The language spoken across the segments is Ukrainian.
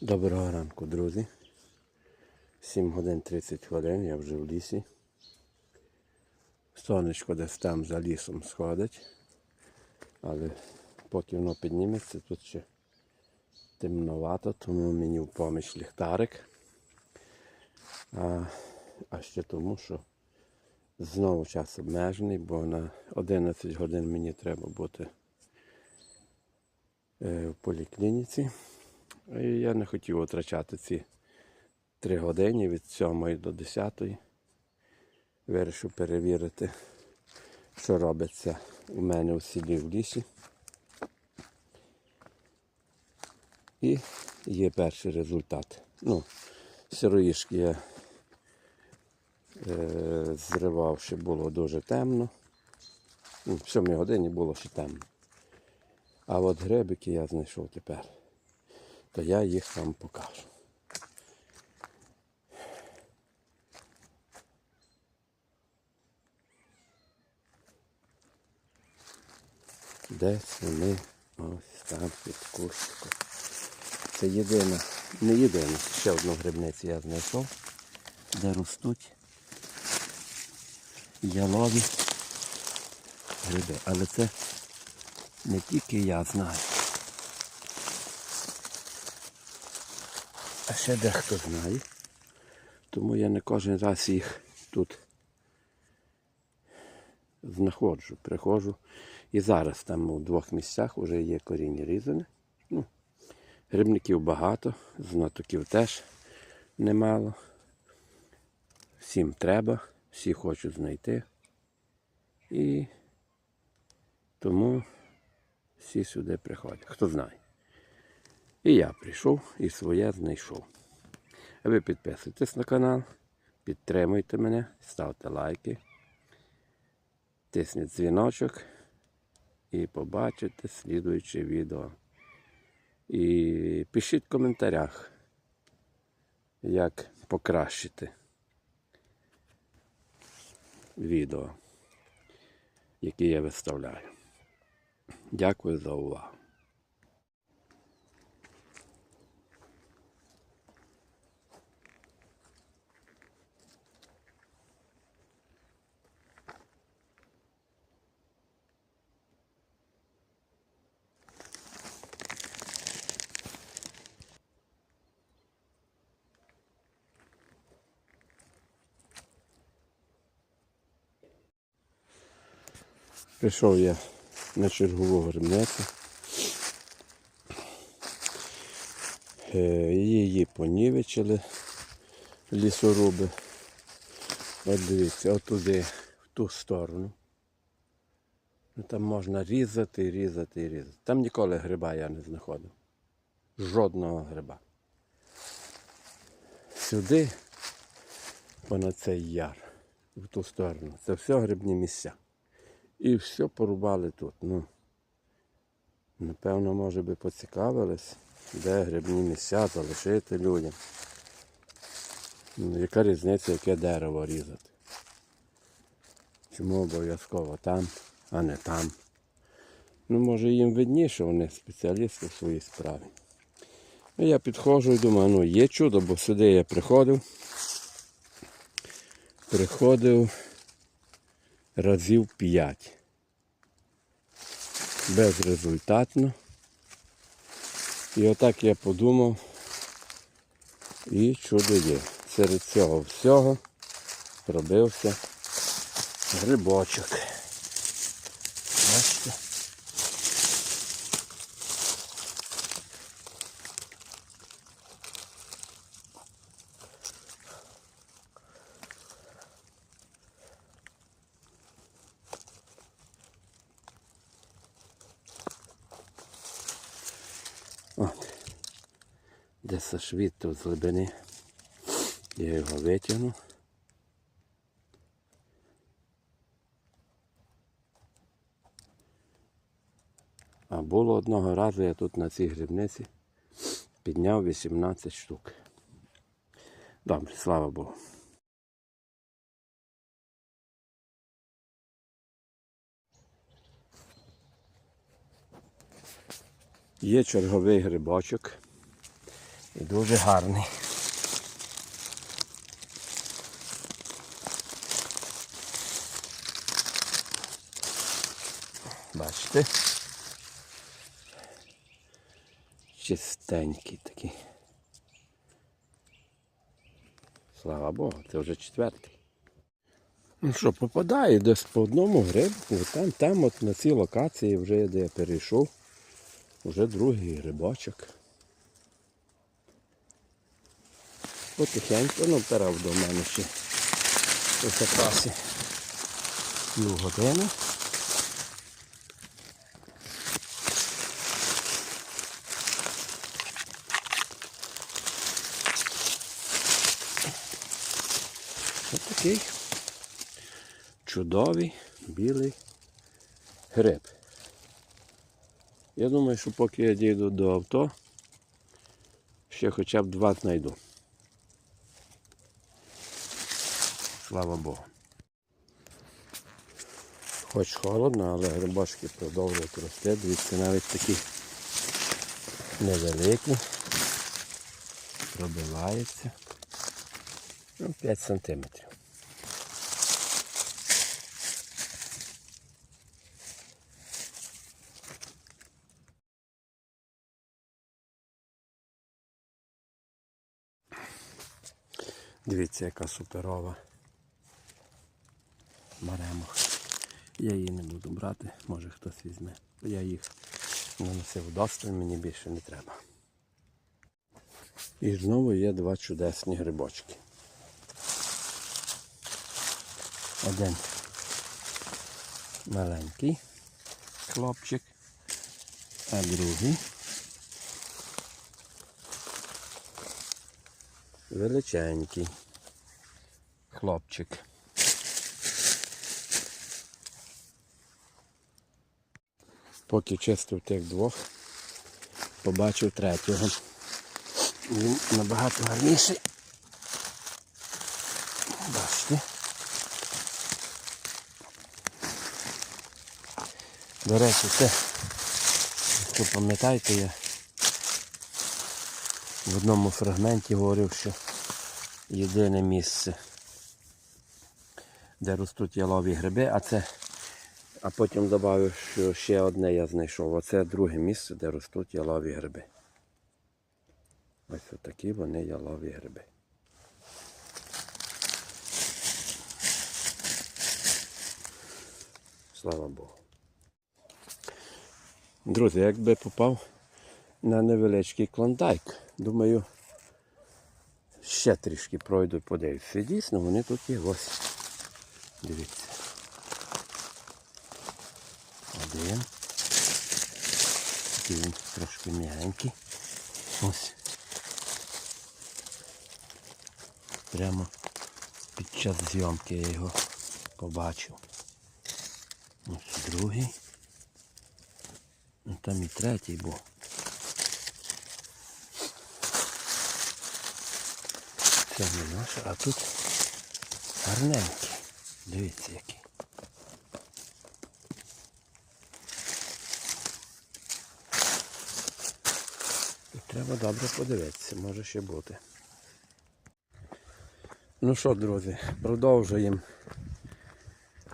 Доброго ранку, друзі. 7 годин 30 хвилин, я вже в лісі. Сонечко десь там за лісом сходить. Але поки воно підніметься, тут ще темновато, тому мені в поміч ліхтарик. А, а ще тому, що знову час обмежений, бо на 11 годин мені треба бути е, в поліклініці. І я не хотів витрачати ці 3 години від 7 до 10. Вирішив перевірити, що робиться у мене у селі в лісі. І є перший результат. Ну, сироїшки я е, зривав, ще було дуже темно. Ну, в 7 годині було ще темно. А от грибики я знайшов тепер то я їх вам покажу. Десь вони ось там під кущиком. Це єдина, не єдина, ще одну грибницю я знайшов, де ростуть ялові гриби. Але це не тільки я знаю. Ще дехто знає. Тому я не кожен раз їх тут знаходжу, приходжу. І зараз там у двох місцях вже є коріння різане. Ну, грибників багато, знатоків теж немало. Всім треба, всі хочуть знайти. І тому всі сюди приходять. Хто знає. І я прийшов і своє знайшов. А ви підписуйтесь на канал, підтримуйте мене, ставте лайки, тисніть дзвіночок і побачите слідуюче відео. І пишіть в коментарях, як покращити відео, які я виставляю. Дякую за увагу. Прийшов я на чергову грибницю. Е, Її понівечили лісоруби. От дивіться, отуди, в ту сторону. Ну, Там можна різати, різати і різати. Там ніколи гриба я не знаходив. Жодного гриба. Сюди, понад цей яр, в ту сторону. Це все грибні місця. І все порубали тут. Ну, напевно, може би поцікавились, де грибні місця залишити людям. Ну, яка різниця, яке дерево різати? Чому обов'язково там, а не там? Ну, може їм видніше, вони спеціалісти в своїй справі. Ну, я підходжу і думаю, ну є чудо, бо сюди я приходив. Приходив разів 5. Безрезультатно. І отак я подумав. І чудо є. Серед цього всього пробився грибочок. От. Де сашвіт тут з глибини. Я його витягну. А було одного разу я тут на цій грибниці підняв 18 штук. Добре, слава Богу. Є черговий грибочок. І дуже гарний. Бачите? Чистенький такий. Слава Богу, це вже четвертий. Ну що, попадає десь по одному грибку, там, там от на цій локації вже де я перейшов, вже другий грибочок. Потихеньку, ну перав до мене ще ось якраз пів години. Такий чудовий білий гриб. Я думаю, що поки я дійду до авто, ще хоча б два знайду. Слава Богу. Хоч холодно, але грибочки продовжують рости. Дивіться, навіть такі невеликі. Пробиваються. Ну, 5 сантиметрів. Дивіться, яка суперова маремох. Я її не буду брати, може хтось візьме. Я їх наносив досталь, мені більше не треба. І знову є два чудесні грибочки. Один маленький хлопчик, а другий величенький хлопчик. Поки чистив тих двох, побачив третього. Він набагато гарніший. Бачите. До речі, це, якщо пам'ятаєте, я в одному фрагменті говорив, що єдине місце, де ростуть ялові гриби, а це, а потім додав, що ще одне я знайшов. Оце друге місце, де ростуть ялові гриби. Ось отакі вони ялові гриби. Слава Богу. Друзі, якби попав на невеличкий клондайк, думаю, ще трішки пройду подивлюся. Дійсно, вони тут є ось. Дивіться. Один. Такий він трошки м'ягенький. Ось. Прямо під час зйомки я його побачив. Ось другий. Ну там і третій був. Це не наше, а тут гарненький. Дивіться який. І треба добре подивитися, може ще бути. Ну що, друзі, продовжуємо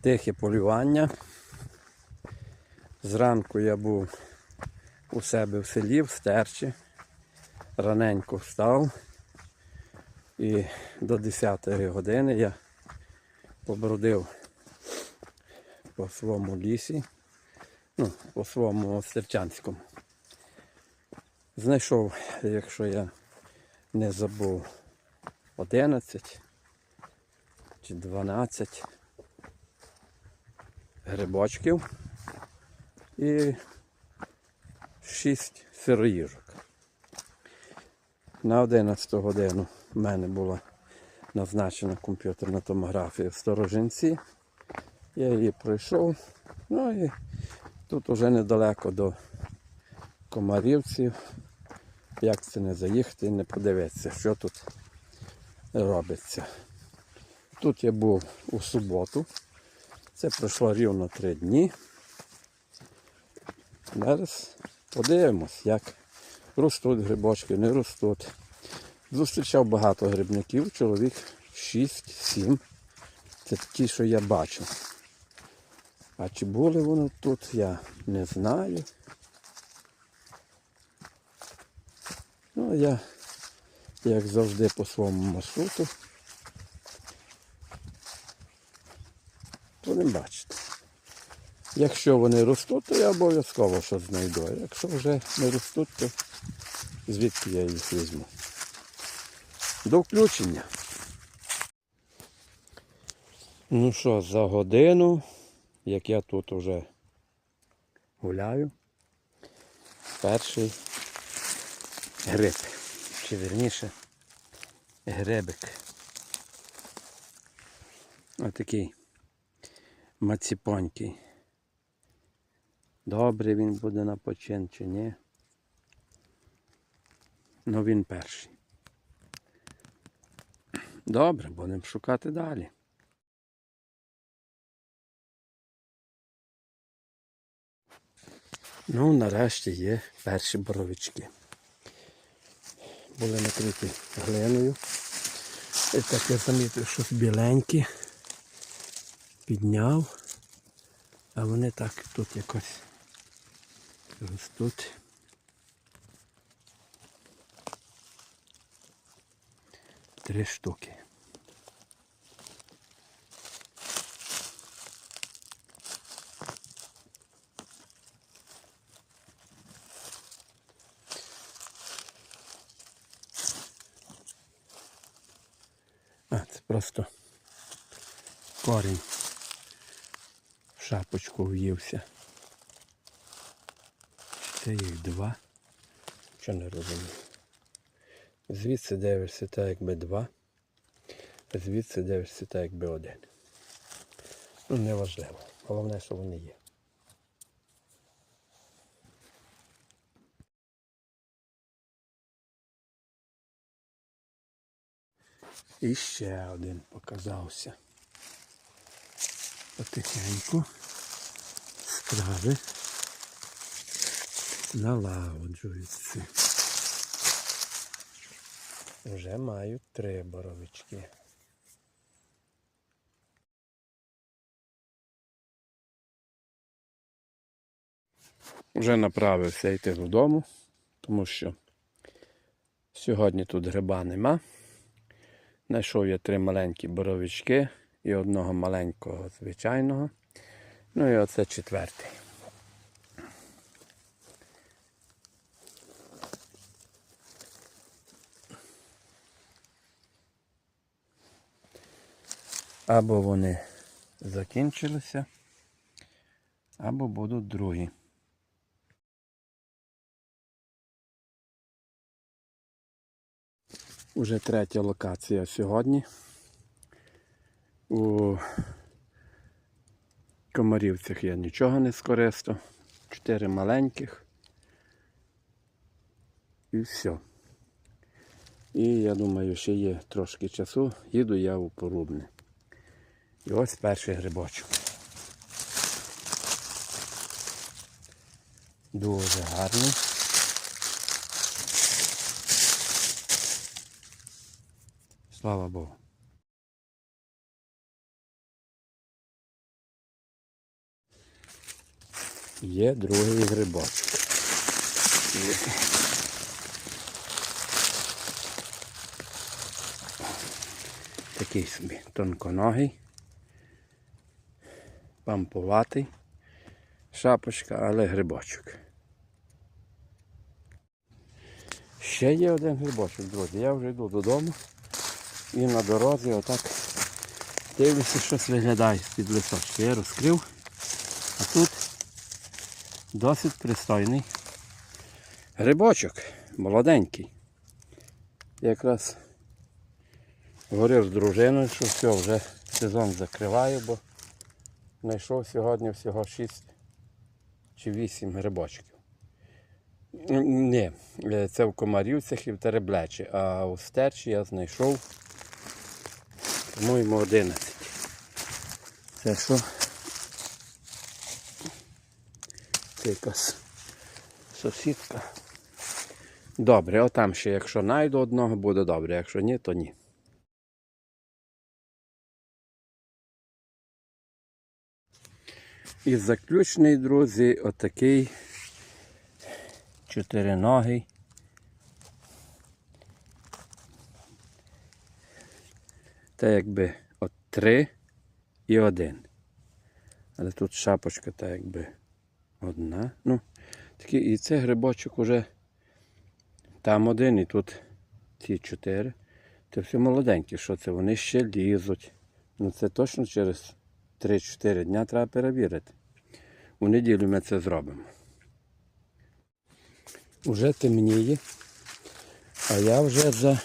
тихе полювання. Зранку я був у себе в селі, в стерчі. Раненько встав. І до 10 години я побродив по своєму лісі, ну, по своєму стерчанському. Знайшов, якщо я не забув, 11 чи 12 грибочків і 6 сироїжок. На 11 годину в мене була назначена комп'ютерна томографія в Сторожинці. Я її пройшов. Ну і тут уже недалеко до комарівців. Як це не заїхати і не подивитися, що тут робиться. Тут я був у суботу. Це пройшло рівно три дні. Зараз подивимось, як ростуть грибочки, не ростуть. Зустрічав багато грибників, чоловік 6-7. Це ті, що я бачив. А чи були вони тут, я не знаю. Ну, я, як завжди, по своєму маршруту. Будемо бачити. Якщо вони ростуть, то я обов'язково щось знайду. Якщо вже не ростуть, то звідки я їх візьму. До включення. Ну що, за годину, як я тут вже гуляю, перший гриб. Чи вірніше гребик. Отакий маціпонький. Добре він буде на почин чи ні. Ну він перший. Добре, будемо шукати далі. Ну, нарешті є перші боровички. Були накриті глиною. І так я замітив, щось біленьке. Підняв. А вони так тут якось ростуть. Три штуки. А, це просто корінь в шапочку в'ївся. Це їх два. Що не розумію. Звідси дивишся так два. а Звідси дивишся так якби один. Ну, неважливо. Головне, що вони є. І ще один показався. Потихеньку справи налагоджуються. Вже мають три боровички. Вже направився йти додому, тому що сьогодні тут гриба нема. Знайшов я три маленькі боровички і одного маленького звичайного. Ну і оце четвертий. Або вони закінчилися, або будуть другі. Уже третя локація сьогодні. У комарівцях я нічого не скористав. Чотири маленьких. І все. І я думаю, ще є трошки часу, їду я у порубне. І ось перший грибочок. Дуже гарний. Слава Богу. Є другий грибочок. Такий собі тонконогий, пампуватий, шапочка, але грибочок. Ще є один грибочок, друзі. Я вже йду додому. І на дорозі отак дивлюся, щось виглядає з-під листочки. Я розкрив, а тут досить пристойний грибочок, молоденький. Якраз говорив з дружиною, що все, вже сезон закриваю, бо знайшов сьогодні всього 6 чи 8 грибочків. Ні, це в Комарівцях і в Тереблечі, а у Стерчі я знайшов по-моєму 11. Це що? Це якась сусідка Добре, отам ще, якщо знайду одного, буде добре. Якщо ні, то ні. І заключний, друзі, отакий чотириногий. Та якби от три і один. Але тут шапочка та якби одна. Ну, такий, і це грибочок уже там один, і тут ці чотири. Це все молоденькі, що це? Вони ще лізуть. Ну це точно через 3-4 дня треба перевірити. У неділю ми це зробимо. Уже темніє, а я вже за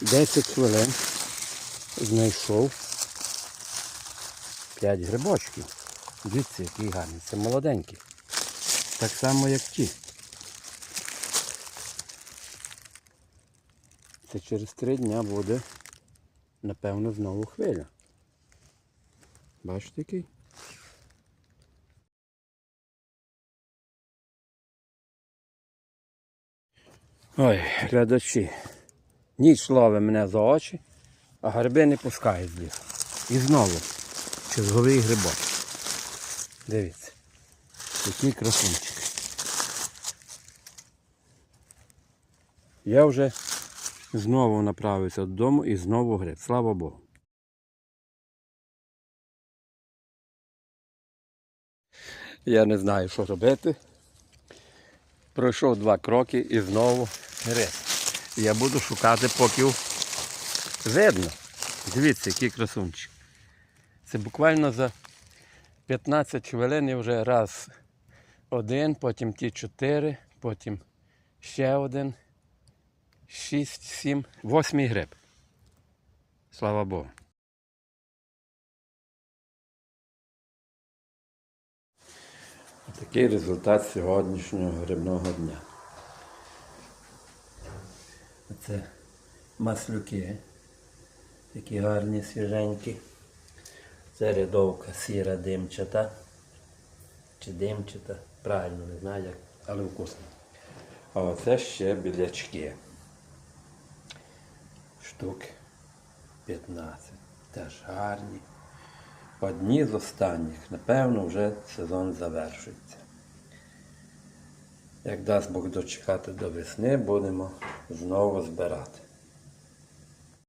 10 хвилин знайшов 5 грибочків. Дивіться, який гарний. Це молоденький. Так само, як ті. Це через три дня буде, напевно, знову хвиля. Бачите який? Ой, глядачі. Ніч ловить мене за очі, а гриби не пускають з. І знову черговий грибок. Дивіться. Який красунчик. Я вже знову направився додому і знову гриб. Слава Богу. Я не знаю, що робити. Пройшов два кроки і знову гриб. Я буду шукати, поки видно. Дивіться, який красунчик. Це буквально за 15 хвилин я вже раз один, потім ті чотири, потім ще один. Шість, сім, восьмий гриб. Слава Богу. Такий результат сьогоднішнього грибного дня. Це маслюки. Такі гарні, свіженькі. Це рядовка сіра димчата. Чи димчата, правильно не знаю як, але вкусно. А оце ще білячки. Штук 15. Теж гарні. Одні з останніх. Напевно, вже сезон завершується. Як дасть Бог дочекати до весни, будемо знову збирати.